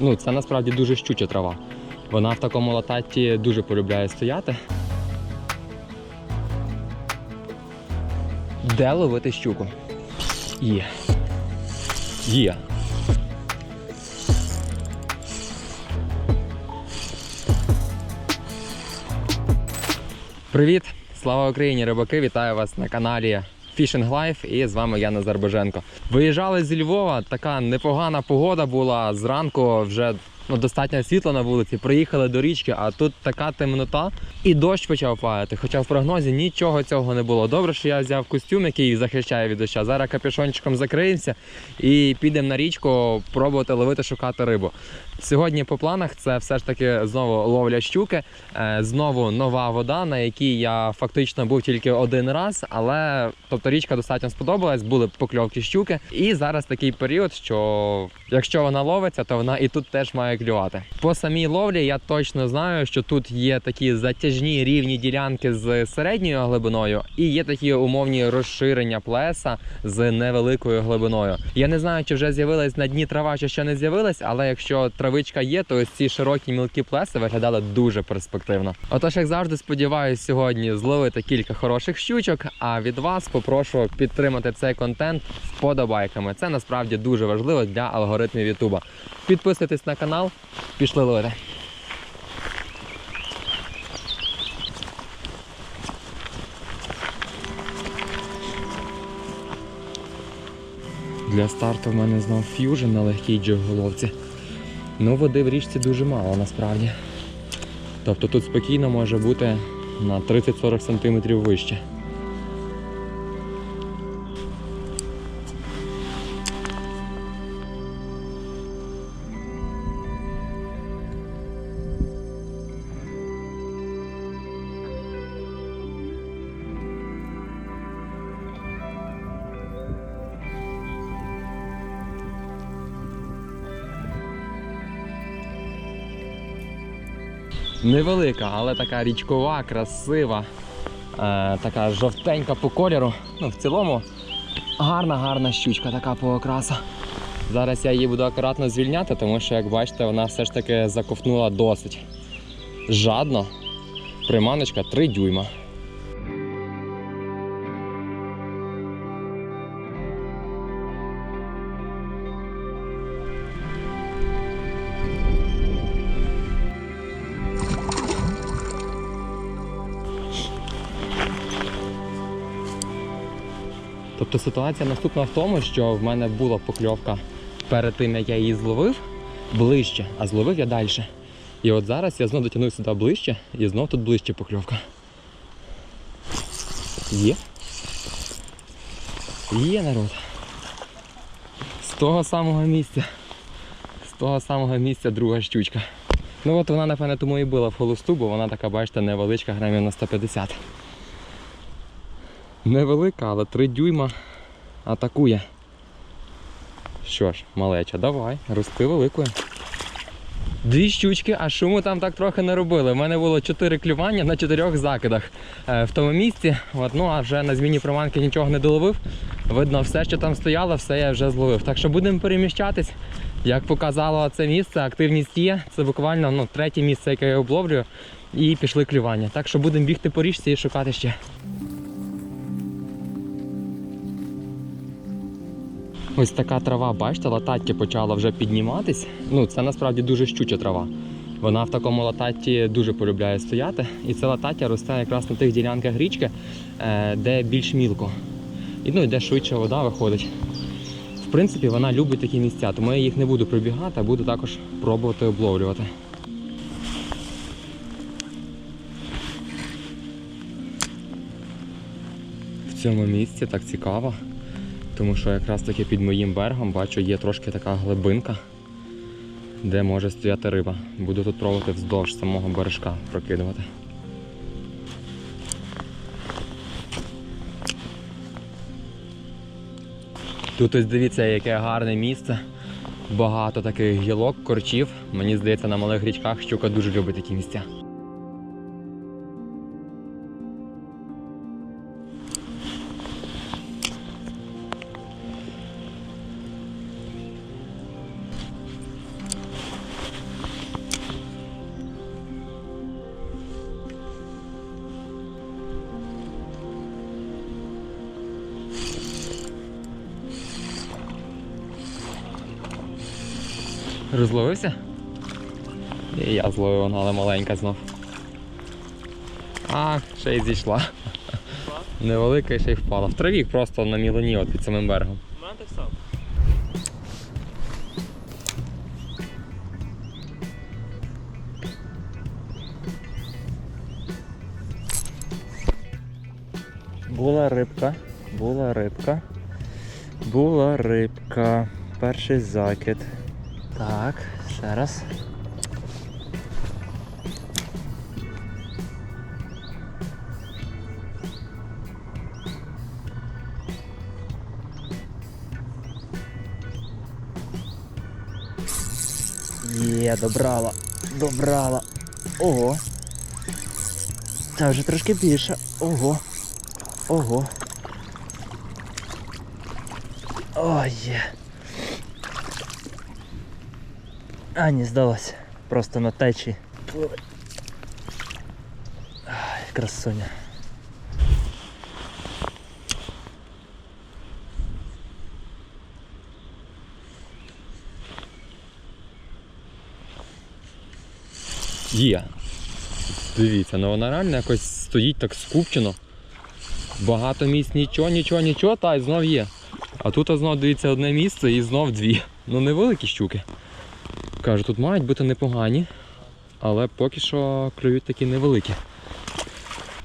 Ну, це насправді дуже щуча трава. Вона в такому лататі дуже полюбляє стояти. Де ловити щуку? Є. Є. Привіт! Слава Україні, рибаки! Вітаю вас на каналі Fishing Life і з вами я Назар Боженко. Виїжджали зі Львова, така непогана погода була. Зранку вже ну, достатньо світло на вулиці. Приїхали до річки, а тут така темнота і дощ почав падати. Хоча в прогнозі нічого цього не було. Добре, що я взяв костюм, який захищає від доща. Зараз капюшончиком закриємося і підемо на річку пробувати ловити, шукати рибу. Сьогодні по планах це все ж таки знову ловля щуки, е, знову нова вода, на якій я фактично був тільки один раз, але тобто річка достатньо сподобалась, були покльовки щуки. І зараз такий період, що якщо вона ловиться, то вона і тут теж має клювати. По самій ловлі я точно знаю, що тут є такі затяжні рівні ділянки з середньою глибиною, і є такі умовні розширення плеса з невеликою глибиною. Я не знаю, чи вже з'явилась на дні трава, чи ще не з'явилась, але якщо травичка є, то ось ці широкі мілкі плеси виглядали дуже перспективно. Отож, як завжди, сподіваюся, сьогодні зловити кілька хороших щучок. А від вас попрошу підтримати цей контент вподобайками. Це насправді дуже важливо для алгоритмів Ютуба. Підписуйтесь на канал, пішли ловити. Для старту в мене знов ф'южн на легкій джиг-головці. Ну, води в річці дуже мало насправді. Тобто тут спокійно може бути на 30-40 см вище. Невелика, але така річкова, красива, е, така жовтенька по кольору. Ну, в цілому гарна, гарна щучка така по окраса. Зараз я її буду акуратно звільняти, тому що, як бачите, вона все ж таки заковтнула досить жадно. Приманочка 3 дюйма. Тобто ситуація наступна в тому, що в мене була покльовка перед тим, як я її зловив, ближче, а зловив я далі. І от зараз я знов дотягнув сюди ближче і знов тут ближче покльовка. Є. Є народ. З того самого місця. З того самого місця друга щучка. Ну от вона, напевне, тому і була в холосту, бо вона така, бачите, невеличка, грамів на 150. Невелика, але 3 дюйма атакує. Що ж, малеча, давай, рости великою. Дві щучки, а шуму там так трохи не робили. У мене було 4 клювання на 4 закидах е, в тому місці. От, ну а вже на зміні приманки нічого не доловив. Видно, все, що там стояло, все я вже зловив. Так що будемо переміщатись. Як показало це місце, активність є. Це буквально ну, третє місце, яке я обловлюю. І пішли клювання. Так що будемо бігти по річці і шукати ще. Ось така трава, бачите, латаття почала вже підніматись. Ну, це насправді дуже щуча трава. Вона в такому лататті дуже полюбляє стояти. І це латаття росте якраз на тих ділянках річки, е, де більш мілко. І ну, де швидше вода виходить. В принципі, вона любить такі місця, тому я їх не буду прибігати, а буду також пробувати обловлювати. В цьому місці так цікаво. Тому що якраз таки під моїм берегом бачу є трошки така глибинка, де може стояти риба. Буду тут пробувати вздовж самого бережка прокидувати. Тут ось дивіться, яке гарне місце. Багато таких гілок, корчів. Мені здається, на малих річках щука дуже любить такі місця. Розловився? І я зловив, вона, але маленька знов. А, ще й зійшла. Невелика і ще й впала. В траві просто на мілині от під самим берегом. У мене так само. Була рибка, була рибка, була рибка. Перший закид. Так, ще раз. Є, добрала, добрала. Ого. Та вже трошки більше. Ого. Ого. Ой. є. А, не здалося. Просто на течі. Ай, красуня. Є. Дивіться, ну вона реально якось стоїть так скупчено. Багато місць нічого, нічого, нічого, та й знов є. А тут знов дивіться одне місце і знов дві. Ну невеликі щуки. Кажу, тут мають бути непогані, але поки що клюють такі невеликі.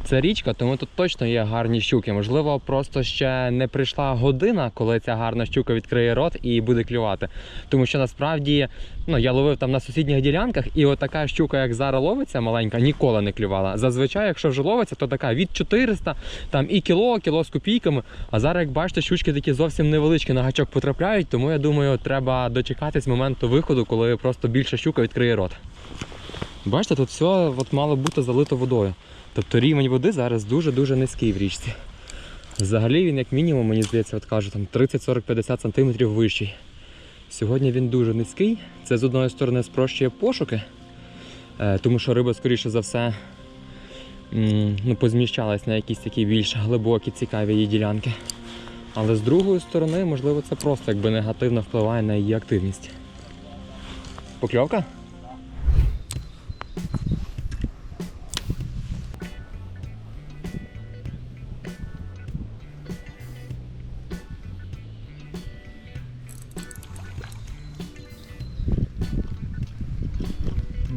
Це річка, тому тут точно є гарні щуки. Можливо, просто ще не прийшла година, коли ця гарна щука відкриє рот і буде клювати. Тому що насправді ну, я ловив там на сусідніх ділянках, і от така щука, як зараз ловиться, маленька, ніколи не клювала. Зазвичай, якщо вже ловиться, то така від 400, там і кіло, кіло з копійками. А зараз, як бачите, щучки такі зовсім невеличкі на гачок потрапляють, тому я думаю, треба дочекатись моменту виходу, коли просто більша щука відкриє рот. Бачите, тут все от мало бути залито водою. Тобто рівень води зараз дуже-дуже низький в річці. Взагалі він, як мінімум, мені здається, от кажу, там 30-40-50 см вищий. Сьогодні він дуже низький. Це з одної сторони спрощує пошуки, е, тому що риба, скоріше за все, ну, позміщалась на якісь такі більш глибокі, цікаві її ділянки. Але з другої сторони, можливо, це просто якби негативно впливає на її активність. Покльовка?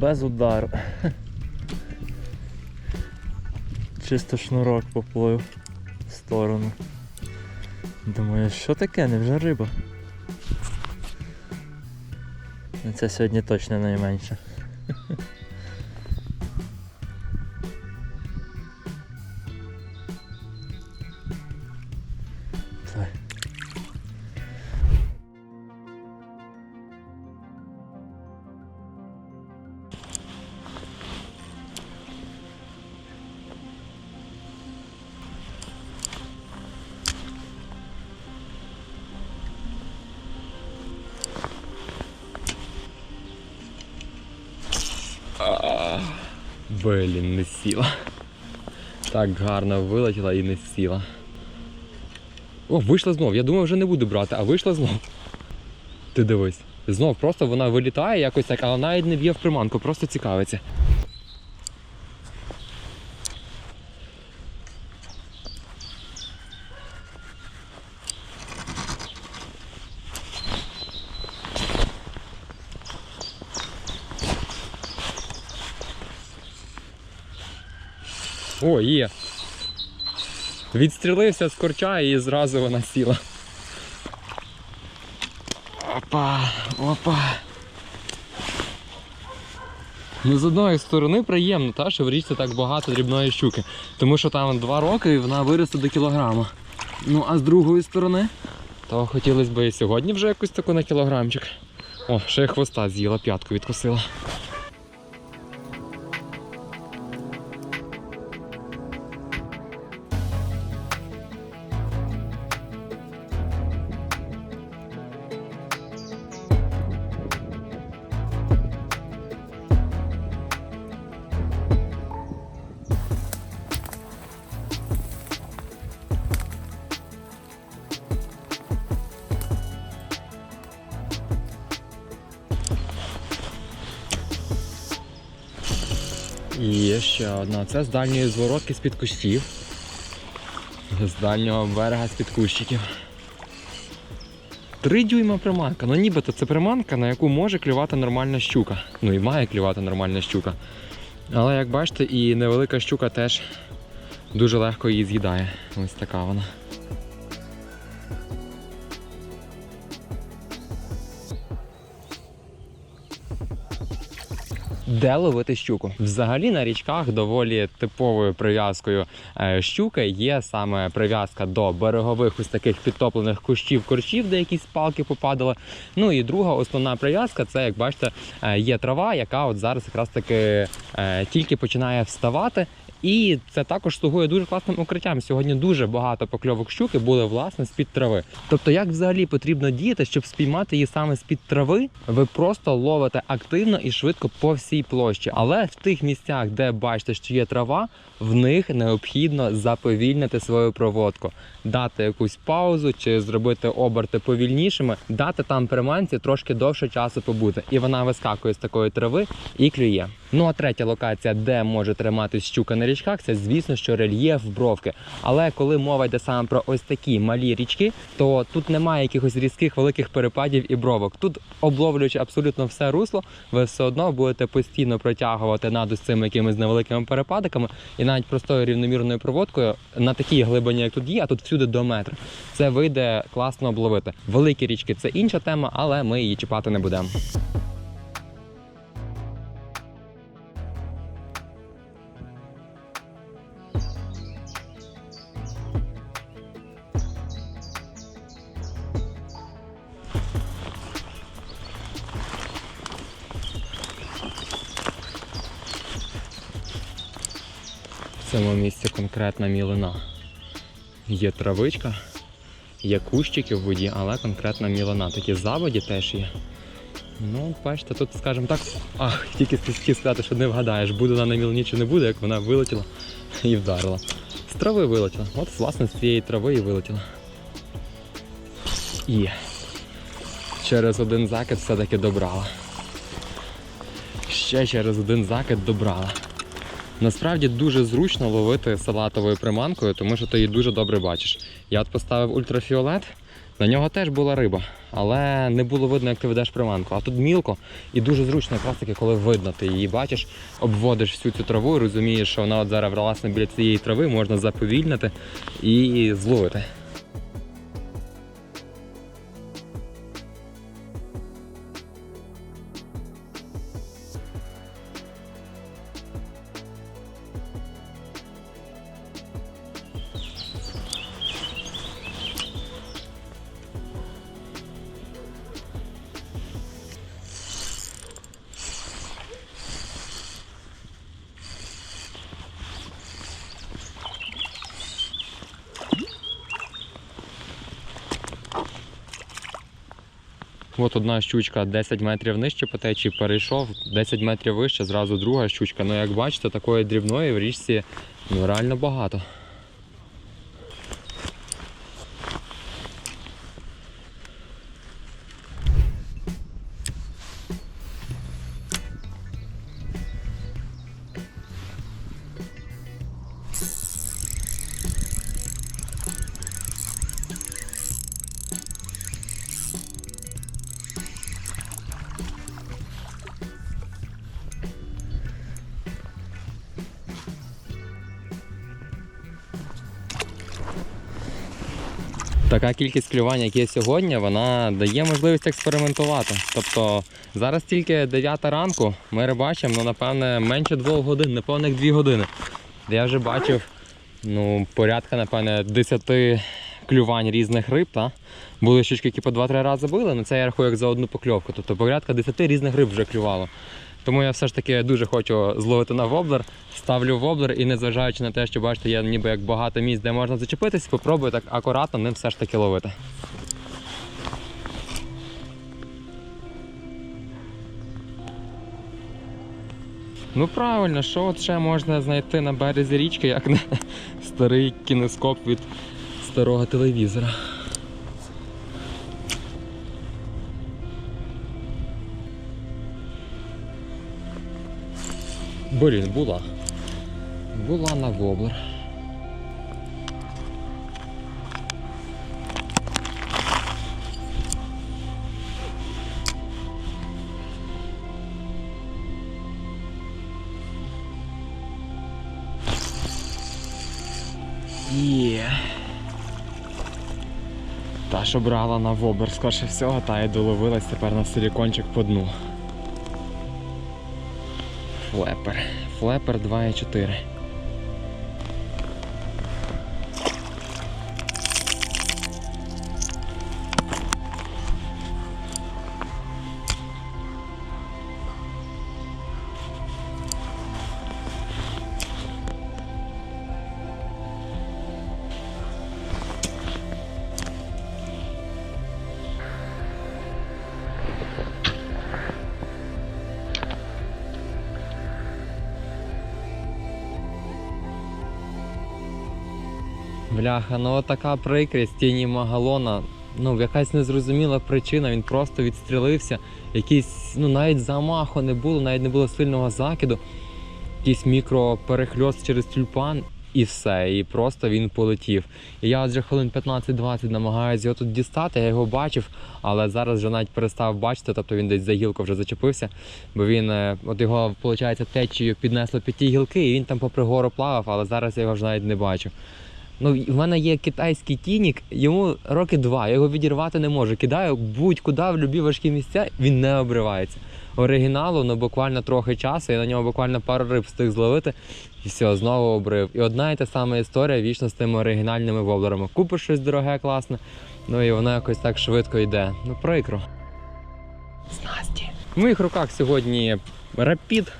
Без удару. Чисто шнурок поплив в сторону. Думаю, що таке, невже риба? Ну, Це сьогодні точно найменше. Блін, не сіла. Так гарно вилетіла і не сіла. О, вийшла знов. Я думав, вже не буду брати, а вийшла знов. Ти дивись. Знов просто вона вилітає якось так, але навіть не б'є в приманку, просто цікавиться. О, є. Відстрілився з корча і зразу вона сіла. Опа, опа. Ну, з одної сторони приємно, та, що в річці так багато дрібної щуки. Тому що там два роки і вона виросте до кілограма. Ну а з другої сторони, то хотілося б і сьогодні вже якусь таку на кілограмчик. О, ще й хвоста з'їла, п'ятку відкусила. І є ще одна. Це з дальньої зворотки з-під кущів. З дальнього берега з-під кущиків. Три дюйма приманка. Ну нібито це приманка, на яку може клювати нормальна щука. Ну і має клювати нормальна щука. Але як бачите, і невелика щука теж дуже легко її з'їдає. Ось така вона. Де ловити щуку? Взагалі на річках доволі типовою прив'язкою е, щуки є саме прив'язка до берегових ось таких підтоплених кущів корчів, де якісь палки попадали. Ну і друга основна прив'язка це, як бачите, е, є трава, яка от зараз якраз таки е, тільки починає вставати. І це також слугує дуже класним укриттям. Сьогодні дуже багато покльовок щуки були власне з-під трави. Тобто, як взагалі потрібно діяти, щоб спіймати її саме з-під трави, ви просто ловите активно і швидко по всій площі. Але в тих місцях, де бачите, що є трава, в них необхідно заповільнити свою проводку, дати якусь паузу чи зробити оберти повільнішими, дати там приманці трошки довше часу побути. І вона вискакує з такої трави і клює. Ну а третя локація, де може триматись щука на річках, це звісно, що рельєф бровки. Але коли мова йде саме про ось такі малі річки, то тут немає якихось різких великих перепадів і бровок. Тут обловлюючи абсолютно все русло, ви все одно будете постійно протягувати над ось цими якимись невеликими перепадиками, і навіть простою рівномірною проводкою на такій глибині, як тут є, а тут всюди до метра. Це вийде класно обловити. Великі річки це інша тема, але ми її чіпати не будемо. Цьому місці конкретна мілина. Є травичка, є кущики в воді, але конкретна мілина. Такі заводі теж є. Ну, бачите, тут, скажімо так, ах, тільки хотів сказати, що не вгадаєш, буде вона на мілині чи не буде, як вона вилетіла і вдарила. З трави вилетіла. От, власне, з цієї трави і вилетіла. І через один закид все-таки добрала. Ще через один закид добрала. Насправді дуже зручно ловити салатовою приманкою, тому що ти її дуже добре бачиш. Я от поставив ультрафіолет, на нього теж була риба, але не було видно, як ти ведеш приманку. А тут мілко і дуже зручно, якраз таки, коли видно, ти її бачиш, обводиш всю цю траву і розумієш, що вона от зараз власне біля цієї трави можна заповільнити і зловити. От одна щучка 10 метрів нижче по течії перейшов, 10 метрів вище, зразу друга щучка. Ну як бачите, такої дрібної в річці ну, реально багато. Така кількість клювань, як є сьогодні, вона дає можливість експериментувати. Тобто зараз тільки 9 ранку, ми рибачимо, ну, напевне, менше 2 годин, неповних 2 години. Я вже бачив ну, порядка, напевне, 10 клювань різних риб. Та? Були щучки, які по 2-3 рази били, але це я рахую як за одну покльовку. Тобто порядка 10 різних риб вже клювало. Тому я все ж таки дуже хочу зловити на воблер, ставлю воблер і незважаючи на те, що бачите, є ніби як багато місць, де можна зачепитись, попробую так акуратно ним все ж таки ловити. Ну правильно, що от ще можна знайти на березі річки, як не старий кінескоп від старого телевізора. Блін, була. Була на воблер. Є. Та, що брала на вобер, скорше всього, та і доловилась тепер на силікончик по дну. Флепер. Флепер 2,4. Бляха, ну така прикрість тіні Магалона. Ну, якась незрозуміла причина, він просто відстрілився. Якийсь, ну навіть замаху не було, навіть не було сильного закиду. Якийсь мікроперехльост через тюльпан і все. І просто він полетів. І я вже хвилин 15-20 намагаюся його тут дістати, я його бачив, але зараз вже навіть перестав бачити, тобто він десь за гілку вже зачепився, бо він, е, от його, виходить, течією піднесло під ті гілки, і він там попри гору плавав, але зараз я його вже навіть не бачу. Ну, в мене є китайський тінік, йому роки два, я його відірвати не можу. Кидаю будь-куди в любі важкі місця, він не обривається. Оригіналу, ну буквально трохи часу, я на нього буквально пару риб встиг зловити, і все, знову обрив. І одна і та сама історія вічно з тими оригінальними воблерами. Купиш щось дороге, класне, ну і воно якось так швидко йде. Ну, прикро. Снасті. В моїх руках сьогодні рапід.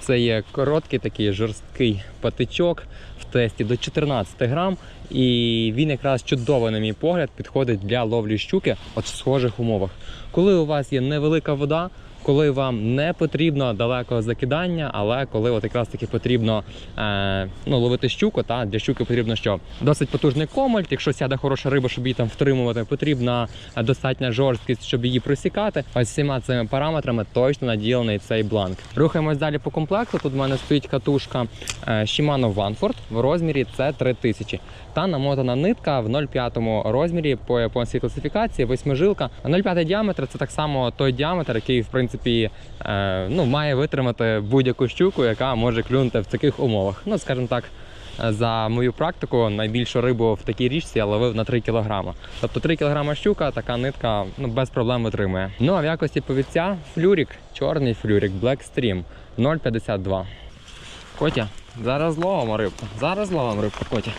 Це є короткий такий жорсткий патичок тесті до 14 грам. І він якраз чудово, на мій погляд, підходить для ловлі щуки от в схожих умовах. Коли у вас є невелика вода, коли вам не потрібно далекого закидання, але коли от якраз таки потрібно е, ну, ловити щуку, та для щуки потрібно що? Досить потужний комольт, якщо сяде хороша риба, щоб її там втримувати, потрібна достатня жорсткість, щоб її просікати. Ось всіма цими параметрами точно наділений цей бланк. Рухаємось далі по комплекту. Тут в мене стоїть катушка е, Shimano Vanford в розмірі це 3000 та намотана нитка в 0,5 розмірі по японській класифікації, восьмижилка. А 0,5 діаметр це так само той діаметр, який в принципі е, ну, має витримати будь-яку щуку, яка може клюнути в таких умовах. Ну, скажімо так. За мою практику найбільшу рибу в такій річці я ловив на 3 кг. Тобто 3 кг щука, така нитка ну, без проблем витримує. Ну а в якості повідця флюрік, чорний флюрік, Black Stream 0,52. Котя, зараз ловимо рибку. Зараз ловимо рибку, Котя.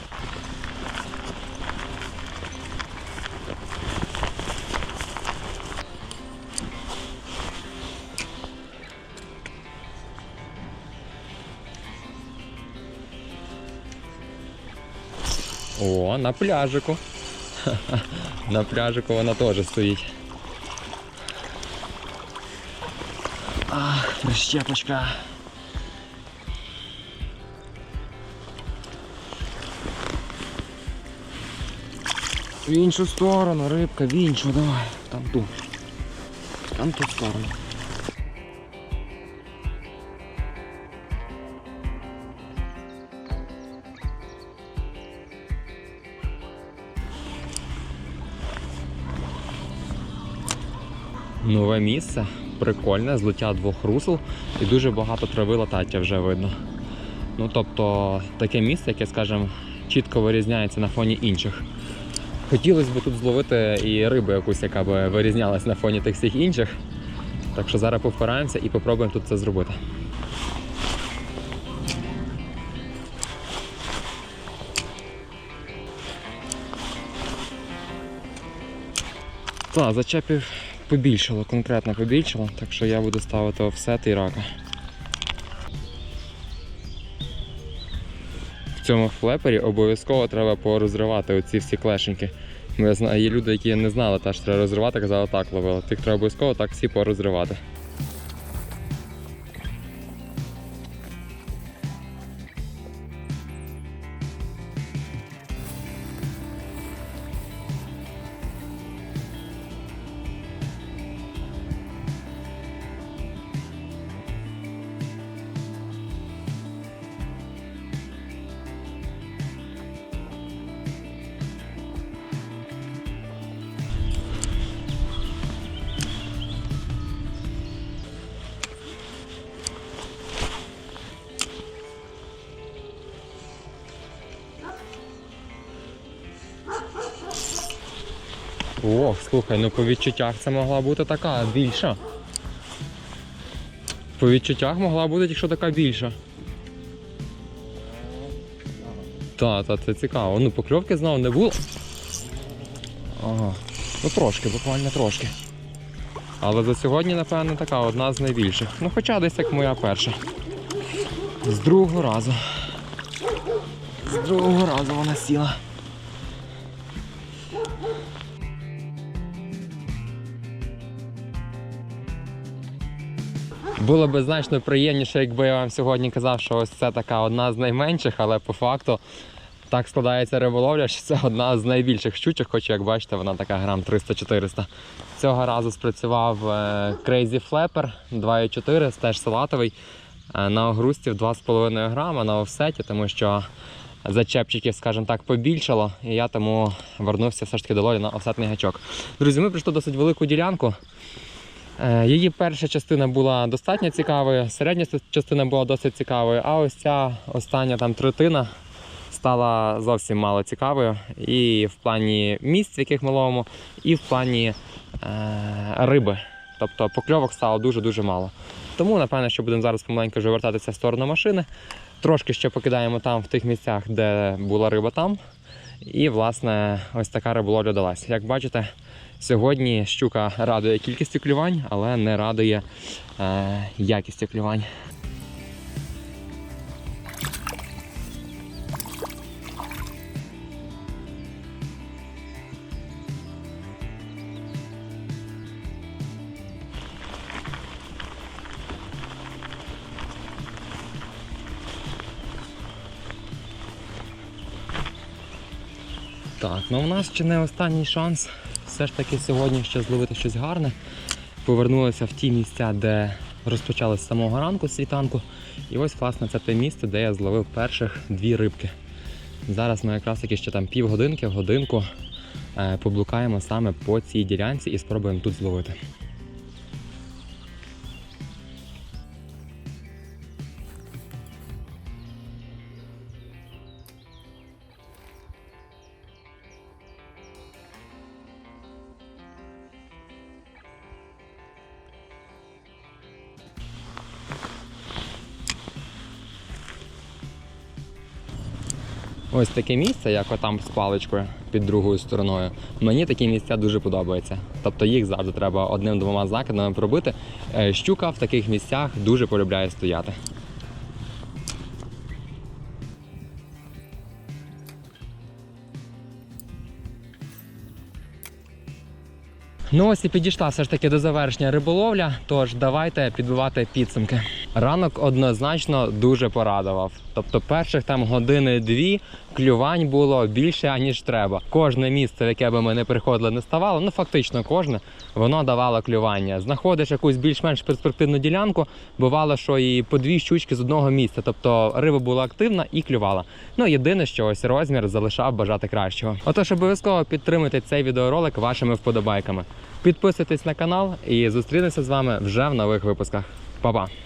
О, на пляжику. На пляжику вона теж стоїть. Ах, прищепочка. В іншу сторону, рибка, в іншу, давай. Там ту. Там ту сторону. Нове місце, прикольне, злиття двох русел і дуже багато трави латаття вже видно. Ну тобто таке місце, яке, скажімо, чітко вирізняється на фоні інших. Хотілося б тут зловити і рибу якусь, яка б вирізнялась на фоні тих всіх інших. Так що зараз повпираємося і попробуємо тут це зробити. Так, зачепів побільшало, конкретно побільшало, так що я буду ставити офсет і рака. В цьому флепері обов'язково треба порозривати оці всі клешеньки. Є люди, які не знали, теж треба розривати, казали так ловили. Тих треба обов'язково так всі порозривати. О, слухай, ну по відчуттях це могла бути така більша. По відчуттях могла бути, якщо така більша. Та, та, це цікаво. Ну, покльовки знову не було. Ага. Ну трошки, буквально трошки. Але за сьогодні, напевно, така одна з найбільших. Ну хоча десь як моя перша. З другого разу. З другого разу вона сіла. Було б значно приємніше, якби я вам сьогодні казав, що ось це така одна з найменших, але по факту так складається риболовля, що це одна з найбільших щучок, хоч як бачите, вона така грам 300-400. Цього разу спрацював е, Crazy Flapper 2,4, теж салатовий. Е, На огрузці в 2,5 грама на офсеті, тому що зачепчиків, скажімо так, побільшало, і я тому вернувся все ж таки до ловлі на офсетний гачок. Друзі, ми прийшли досить велику ділянку. Е, Її перша частина була достатньо цікавою, середня частина була досить цікавою, а ось ця остання там третина стала зовсім мало цікавою. І в плані місць, в яких ми ловимо, і в плані е, риби. Тобто покльовок стало дуже-дуже мало. Тому, напевно, що будемо зараз помаленьку вже вертатися в сторону машини. Трошки ще покидаємо там в тих місцях, де була риба там. І, власне, ось така риболовля далась. Як бачите, сьогодні щука радує кількістю клювань, але не радує е, якістю клювань. Так, ну у нас ще не останній шанс. Все ж таки сьогодні ще зловити щось гарне. Повернулися в ті місця, де розпочали з самого ранку світанку. І ось, власне, це те місце, де я зловив перших дві рибки. Зараз ми якраз таки ще там півгодинки, годинку е, поблукаємо саме по цій ділянці і спробуємо тут зловити. Ось таке місце, як отам з паличкою під другою стороною. Мені такі місця дуже подобаються. Тобто їх завжди треба одним-двома закидами пробити. Е, Щука в таких місцях дуже полюбляє стояти. Ну ось і підійшла все ж таки до завершення риболовля. Тож давайте підбивати підсумки. Ранок однозначно дуже порадував. Тобто перших там години-дві клювань було більше, аніж треба. Кожне місце, в яке би ми не приходили, не ставало, ну фактично кожне, воно давало клювання. Знаходиш якусь більш-менш перспективну ділянку, бувало, що і по дві щучки з одного місця. Тобто риба була активна і клювала. Ну єдине, що ось розмір залишав бажати кращого. Отож, обов'язково підтримуйте цей відеоролик вашими вподобайками. Підписуйтесь на канал і зустрінемося з вами вже в нових випусках. Па-па!